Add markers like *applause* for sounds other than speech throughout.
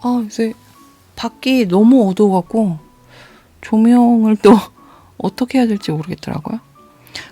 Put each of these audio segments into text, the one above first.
아, 요새 밖이 너무 어두워갖고 조명을 또 *laughs* 어떻게 해야 될지 모르겠더라고요.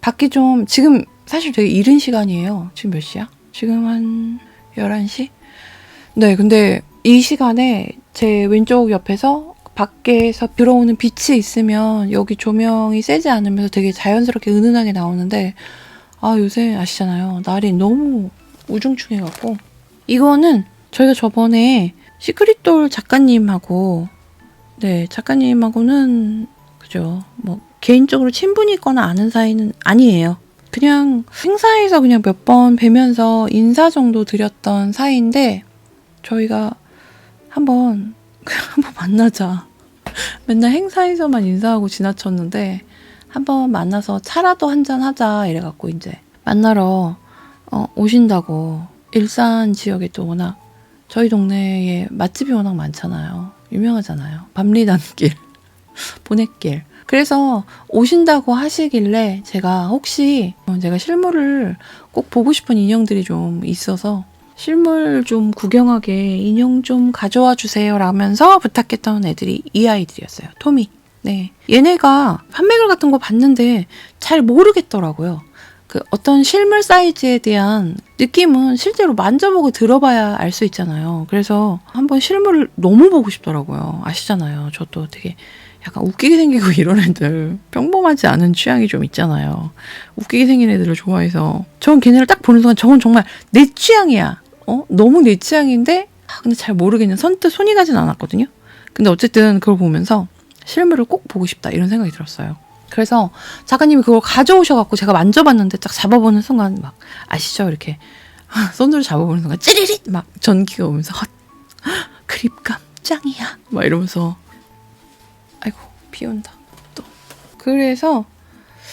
밖이 좀 지금 사실 되게 이른 시간이에요. 지금 몇 시야? 지금 한 11시? 네, 근데 이 시간에 제 왼쪽 옆에서 밖에서 들어오는 빛이 있으면 여기 조명이 세지 않으면서 되게 자연스럽게 은은하게 나오는데 아, 요새 아시잖아요. 날이 너무 우중충해갖고 이거는 저희가 저번에 시크릿돌 작가님하고 네 작가님하고는 그죠 뭐 개인적으로 친분이 있거나 아는 사이는 아니에요. 그냥 행사에서 그냥 몇 번 뵈면서 인사 정도 드렸던 사이인데 저희가 한번 *laughs* 한번 만나자. *laughs* 맨날 행사에서만 인사하고 지나쳤는데 한번 만나서 차라도 한잔 하자 이래갖고 이제 만나러 어, 오신다고 일산 지역에 또 워낙 저희 동네에 맛집이 워낙 많잖아요. 유명하잖아요. 밤리단길, *laughs* 보넷길. 그래서 오신다고 하시길래 제가 혹시 어, 제가 실물을 꼭 보고 싶은 인형들이 좀 있어서 실물 좀 구경하게 인형 좀 가져와 주세요 라면서 부탁했던 애들이 이 아이들이었어요. 토미. 네. 얘네가 판매글 같은 거 봤는데 잘 모르겠더라고요. 그 어떤 실물 사이즈에 대한 느낌은 실제로 만져보고 들어봐야 알 수 있잖아요. 그래서 한번 실물을 너무 보고 싶더라고요. 아시잖아요. 저도 되게 약간 웃기게 생기고 *laughs* 이런 애들 평범하지 않은 취향이 좀 있잖아요. 웃기게 생긴 애들을 좋아해서 전 걔네를 딱 보는 순간 저건 정말 내 취향이야. 어? 너무 내 취향인데 아, 근데 잘 모르겠는 선뜻 손이 가진 않았거든요. 근데 어쨌든 그걸 보면서 실물을 꼭 보고 싶다 이런 생각이 들었어요. 그래서 작가님이 그걸 가져오셔갖고 제가 만져봤는데 딱 잡아보는 순간 막 아시죠? 이렇게 *laughs* 손으로 잡아보는 순간 찌리릿 막 전기가 오면서 헛 그립감 짱이야. 막 이러면서 아이고 비 온다. 또. 그래서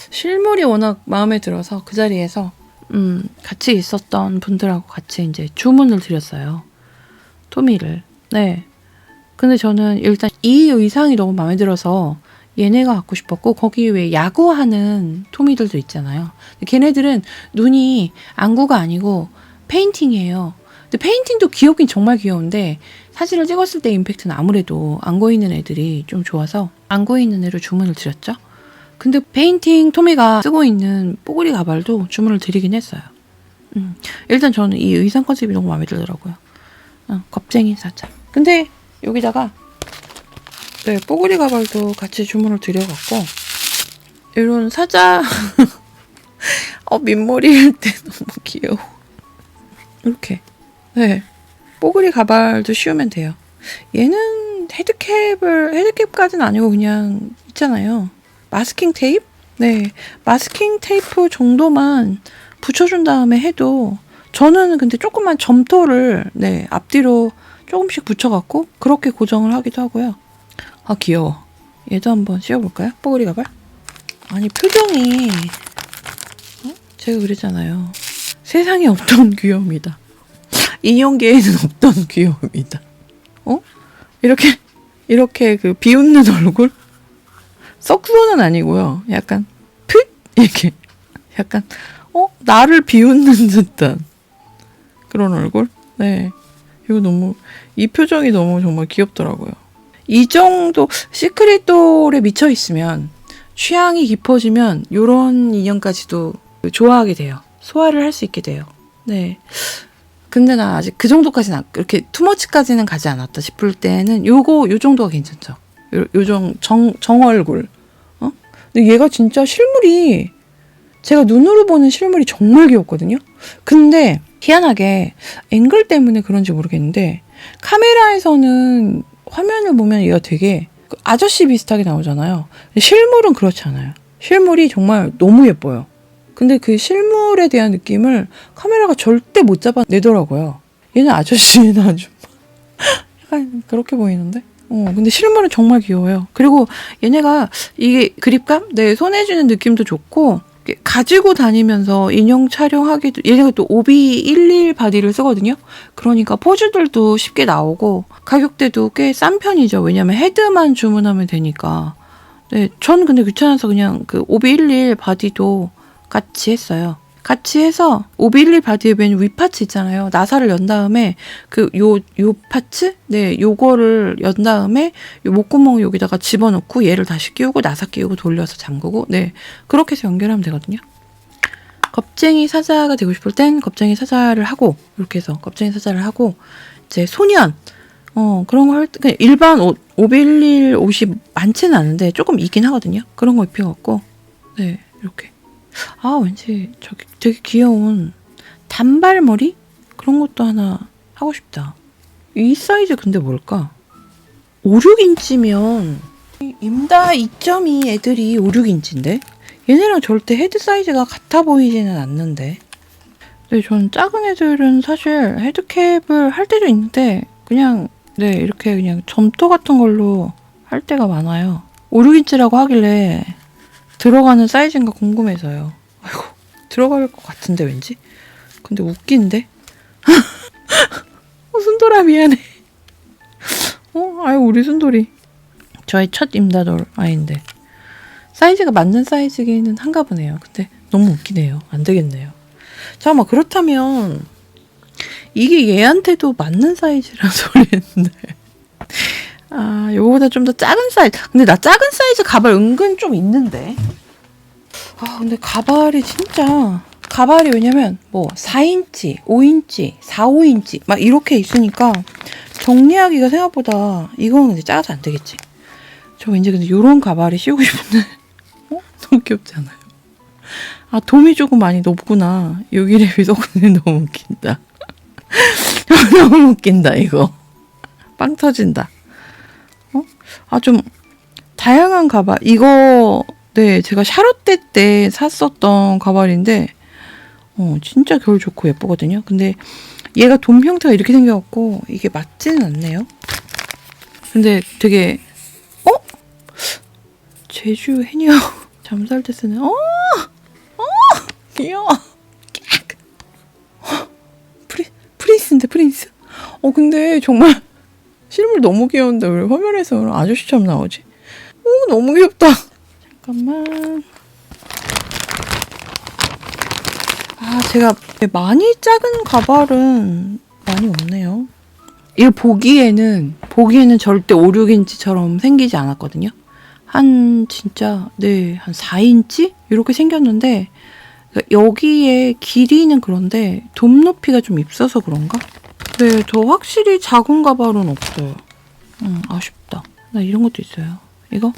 실물이 워낙 마음에 들어서 그 자리에서 음 같이 있었던 분들하고 같이 이제 주문을 드렸어요. 토미를. 네. 근데 저는 일단 이 의상이 너무 마음에 들어서 얘네가 갖고 싶었고 거기 왜 야구하는 토미들도 있잖아요. 걔네들은 눈이 안구가 아니고 페인팅이에요. 근데 페인팅도 귀엽긴 정말 귀여운데 사진을 찍었을 때 임팩트는 아무래도 안고 있는 애들이 좀 좋아서 안고 있는 애를 주문을 드렸죠. 근데 페인팅 토미가 쓰고 있는 뽀글이 가발도 주문을 드리긴 했어요. 음, 일단 저는 이 의상 컨셉이 너무 마음에 들더라고요. 어, 겁쟁이 사자. 근데 여기다가 네, 뽀글이 가발도 같이 주문을 드려갖고 이런 사자 *laughs* 어 민머리일 때 너무 귀여워. 이렇게. 네 뽀글이 가발도 씌우면 돼요. 얘는 헤드캡을 헤드캡까지는 아니고 그냥 있잖아요. 마스킹 테이프? 네 마스킹 테이프 정도만 붙여준 다음에 해도 저는 근데 조금만 점토를 네 앞뒤로 조금씩 붙여갖고 그렇게 고정을 하기도 하고요 아 귀여워. 얘도 한번 씌워볼까요? 뽀글이 가발? 아니 표정이 어? 제가 그랬잖아요. 세상에 없던 *laughs* 귀여움이다. 인형계에는 *laughs* 없던 귀여움이다. 어? 이렇게 이렇게 그 비웃는 얼굴? 썩소는 아니고요. 약간 풋 이렇게 약간 어 나를 비웃는 듯한 그런 얼굴. 네. 이거 너무 이 표정이 너무 정말 귀엽더라고요. 이 정도 시크릿 돌에 미쳐 있으면 취향이 깊어지면 요런 인형까지도 좋아하게 돼요. 소화를 할 수 있게 돼요. 네. 근데 나 아직 그 정도까지는 안- 그렇게 투머치까지는 가지 않았다 싶을 때는 요거 요 정도가 괜찮죠. 요, 요정 정 정얼굴. 어? 근데 얘가 진짜 실물이 제가 눈으로 보는 실물이 정말 귀엽거든요. 근데 희한하게 앵글 때문에 그런지 모르겠는데 카메라에서는 화면을 보면 얘가 되게 그 아저씨 비슷하게 나오잖아요. 실물은 그렇지 않아요. 실물이 정말 너무 예뻐요. 근데 그 실물에 대한 느낌을 카메라가 절대 못 잡아내더라고요. 얘는 아저씨, 얘는 아줌마. *laughs* 약간 그렇게 보이는데? 어, 근데 실물은 정말 귀여워요. 그리고 얘네가 이게 그립감? 네, 손에 쥐는 느낌도 좋고, 가지고 다니면서 인형 촬영하기도, 얘네가 또 OB11 바디를 쓰거든요? 그러니까 포즈들도 쉽게 나오고, 가격대도 꽤 싼 편이죠. 왜냐면 헤드만 주문하면 되니까. 네, 전 근데 귀찮아서 그냥 그 OB11 바디도 같이 했어요. 같이 해서 오빌리 바디에벤 위파츠 있잖아요. 나사를 연 다음에 그 요 요 파츠 네 요거를 연 다음에 요 목구멍 여기다가 집어넣고 얘를 다시 끼우고 나사 끼우고 돌려서 잠그고 네 그렇게 해서 연결하면 되거든요. 겁쟁이 사자가 되고 싶을 땐 겁쟁이 사자를 하고 이렇게 해서 겁쟁이 사자를 하고 이제 소년 어 그런 거할때 그냥 일반 옷 오빌릴 옷이 많지는 않은데 조금 있긴 하거든요. 그런 거 입혀갖고 네 이렇게 아 왠지 저기 되게 귀여운 단발머리 그런 것도 하나 하고 싶다. 이 사이즈 근데 뭘까? 5, 6인치면 임다 2.2 애들이 5, 6인치인데 얘네랑 절대 헤드 사이즈가 같아 보이지는 않는데 네, 저는 작은 애들은 사실 헤드캡을 할 때도 있는데 그냥 네 이렇게 그냥 점토 같은 걸로 할 때가 많아요. 5, 6인치라고 하길래 들어가는 사이즈인가 궁금해서요. 아이고 들어갈 것 같은데 왠지. 근데 웃긴데. *laughs* 어, 순돌아 미안해. 어 아유 우리 순돌이 저의 첫 임다돌 아이인데 사이즈가 맞는 사이즈기는 한가 보네요. 근데 너무 웃기네요. 안 되겠네요. 잠깐만 그렇다면 이게 얘한테도 맞는 사이즈란 *laughs* 소리였는데. 아, 요거보다 좀 더 작은 사이즈. 근데 나 작은 사이즈 가발 은근 좀 있는데. 아, 근데 가발이 진짜. 가발이 왜냐면 뭐 4인치, 5인치, 4, 5인치 막 이렇게 있으니까 정리하기가 생각보다 이거는 이제 작아서 안 되겠지. 저 왠지 근데 요런 가발이 씌우고 싶은데. *laughs* 어? 너무 귀엽지 않아요? 아, 돔이 조금 많이 높구나. 여기를 비서 근데 너무 웃긴다. *laughs* 너무 웃긴다, 이거. 빵 터진다. 어? 아, 좀, 다양한 가발. 이거, 네, 제가 샤롯때 때 샀었던 가발인데, 어, 진짜 겨울 좋고 예쁘거든요. 근데 얘가 돔 형태가 이렇게 생겨갖고, 이게 맞지는 않네요. 근데 되게, 어? 제주 해녀 *laughs* 잠살 때 쓰는, 어! 어! 귀여워. 프리, 프린스인데, 프린스. 어, 근데 정말 실물 너무 귀여운데 왜 화면에서 아저씨처럼 나오지? 오, 너무 귀엽다. 잠깐만. 아, 제가 많이 작은 가발은 많이 없네요. 이거 보기에는, 보기에는 절대 5, 6인치처럼 생기지 않았거든요. 한, 진짜, 네, 한 4인치? 이렇게 생겼는데, 그러니까 여기에 길이는 그런데 돔 높이가 좀 있어서 그런가? 네, 저 확실히 작은 가발은 없어요. 음, 아쉽다. 나 이런 것도 있어요. 이거?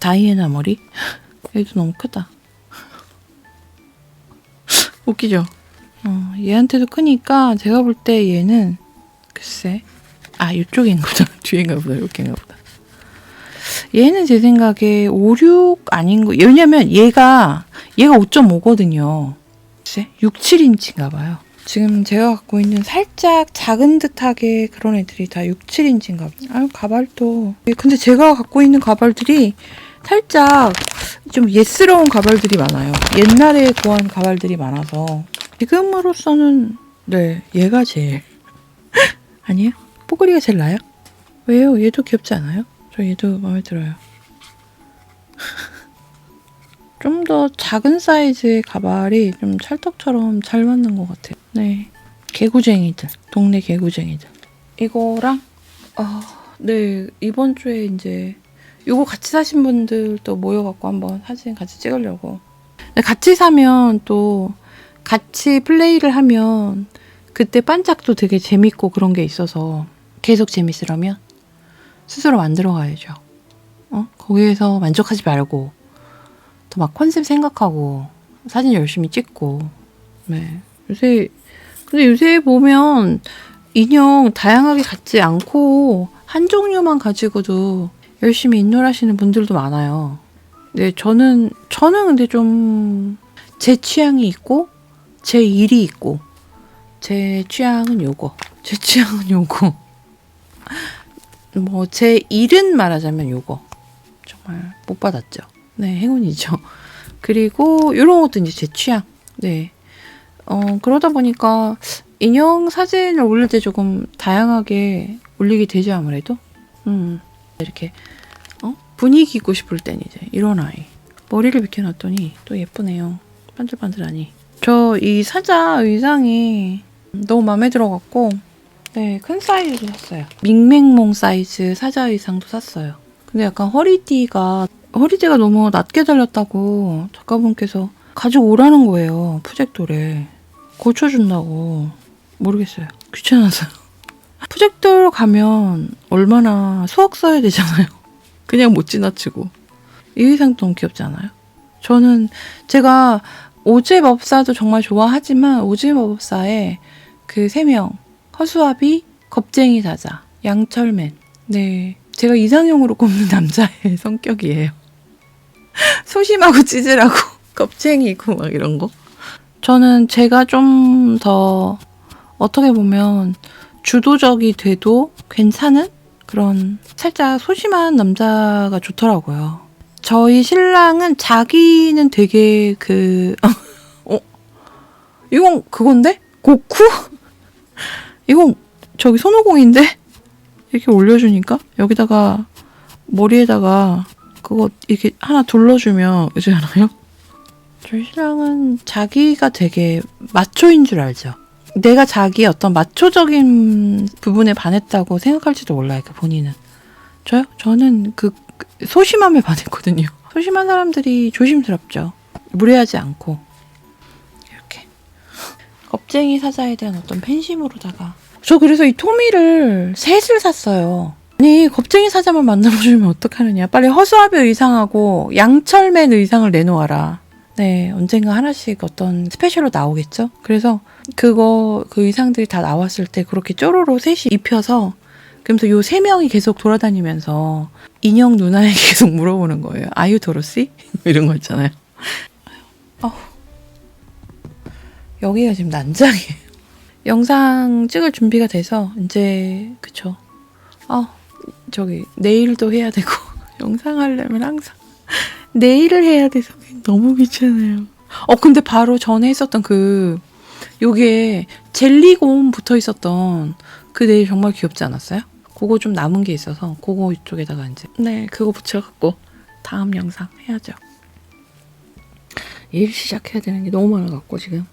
다이애나 머리? *laughs* 얘도 너무 크다. *laughs* 웃기죠? 어, 얘한테도 크니까 제가 볼 때 얘는 글쎄 아 이쪽인가 보다 *laughs* 뒤인가 보다 이렇게인가 보다 얘는 제 생각에 5, 6 아닌 거 왜냐면 얘가 얘가 5.5거든요 글쎄 6, 7인치인가 봐요 지금 제가 갖고 있는 살짝 작은 듯하게 그런 애들이 다 6, 7인치인가 봐요 아유 가발도 근데 제가 갖고 있는 가발들이 살짝 좀 예스러운 가발들이 많아요. 옛날에 구한 가발들이 많아서 지금으로서는 네 얘가 제일 *laughs* 아니에요? 뽀글이가 제일 나요? 왜요? 얘도 귀엽지 않아요? 저 얘도 마음에 들어요. 좀 더 작은 사이즈의 가발이 좀 찰떡처럼 잘 맞는 것 같아요. 네 개구쟁이들 동네 개구쟁이들 이거랑 아네 이번 주에 이제 요거 같이 사신 분들도 모여갖고 한번 사진 같이 찍으려고. 근데 같이 사면 또 같이 플레이를 하면 그때 반짝도 되게 재밌고 그런 게 있어서 계속 재밌으려면 스스로 만들어 가야죠. 어? 거기에서 만족하지 말고 더 막 컨셉 생각하고 사진 열심히 찍고. 네. 요새 근데 요새 보면 인형 다양하게 갖지 않고 한 종류만 가지고도 열심히 인놀하시는 분들도 많아요. 네, 저는 저는 근데 좀 제 취향이 있고 제 일이 있고 제 취향은 요거. 제 취향은 요거. 뭐 제 일은 말하자면 요거. 정말 못 받았죠. 네, 행운이죠. 그리고 요런 것도 이제 제 취향. 네. 어, 그러다 보니까 인형 사진을 올릴 때 조금 다양하게 올리게 되죠, 아무래도. 음. 이렇게 어? 분위기 있고 싶을 땐 이제 이런 아이 머리를 비켜놨더니 또 예쁘네요 반들반들하니 저 이 사자 의상이 너무 마음에 들어갖고 네, 큰 사이즈도 샀어요. 밍맹몽 사이즈 사자 의상도 샀어요. 근데 약간 허리띠가 허리띠가 너무 낮게 달렸다고 작가분께서 가지고 오라는 거예요. 푸잭돌에 고쳐준다고 모르겠어요. 귀찮아서. *laughs* 푸잭돌 가면 얼마나 수학 써야 되잖아요. *laughs* 그냥 못 지나치고. 이 의상 너무 귀엽지 않아요? 저는 제가 오즈법사도 정말 좋아하지만 오즈법사의 그 세 명 허수아비, 겁쟁이 사자, 양철맨. 네, 제가 이상형으로 꼽는 남자의 *laughs* 성격이에요. *laughs* 소심하고 찌질하고 *laughs* 겁쟁이고 막 이런 거. 저는 제가 좀 더 어떻게 보면 주도적이 돼도 괜찮은 그런 살짝 소심한 남자가 좋더라고요. 저희 신랑은 자기는 되게 그, *laughs* 어? 이건 그건데? 고쿠? 이건 저기 손오공인데? 이렇게 올려주니까? 여기다가 머리에다가 그거 이렇게 하나 둘러주면 이지 않아요? 저희 신랑은 자기가 되게 마초인 줄 알죠? 내가 자기의 어떤 마초적인 부분에 반했다고 생각할지도 몰라요, 그 본인은. 저요? 저는 그 소심함에 반했거든요. *laughs* 소심한 사람들이 조심스럽죠. 무례하지 않고. 이렇게. 겁쟁이 사자에 대한 어떤 팬심으로다가. 저 그래서 이 토미를 셋을 샀어요. 아니, 겁쟁이 사자만 만들어주면 어떡하느냐. 빨리 허수아비 의상하고 양철맨 의상을 내놓아라. 네, 언젠가 하나씩 어떤 스페셜로 나오겠죠? 그래서 그거, 그 의상들이 다 나왔을 때 그렇게 쪼로로 셋이 입혀서 그러면서 요 세 명이 계속 돌아다니면서 인형 누나에게 *laughs* 계속 물어보는 거예요. 아유 도로시? *laughs* 이런 거 있잖아요. 아우. 여기가 지금 난장이에요. 영상 찍을 준비가 돼서 이제 그쵸. 아 저기 내일도 해야 되고 *laughs* 영상 하려면 항상 내일을 해야 돼서 너무 귀찮아요. 어 근데 바로 전에 했었던 그 요게 젤리곰 붙어 있었던 그 네일 정말 귀엽지 않았어요? 그거 좀 남은 게 있어서 그거 이쪽에다가 이제 네 그거 붙여갖고 다음 영상 해야죠. 일 시작해야 되는 게 너무 많아갖고 지금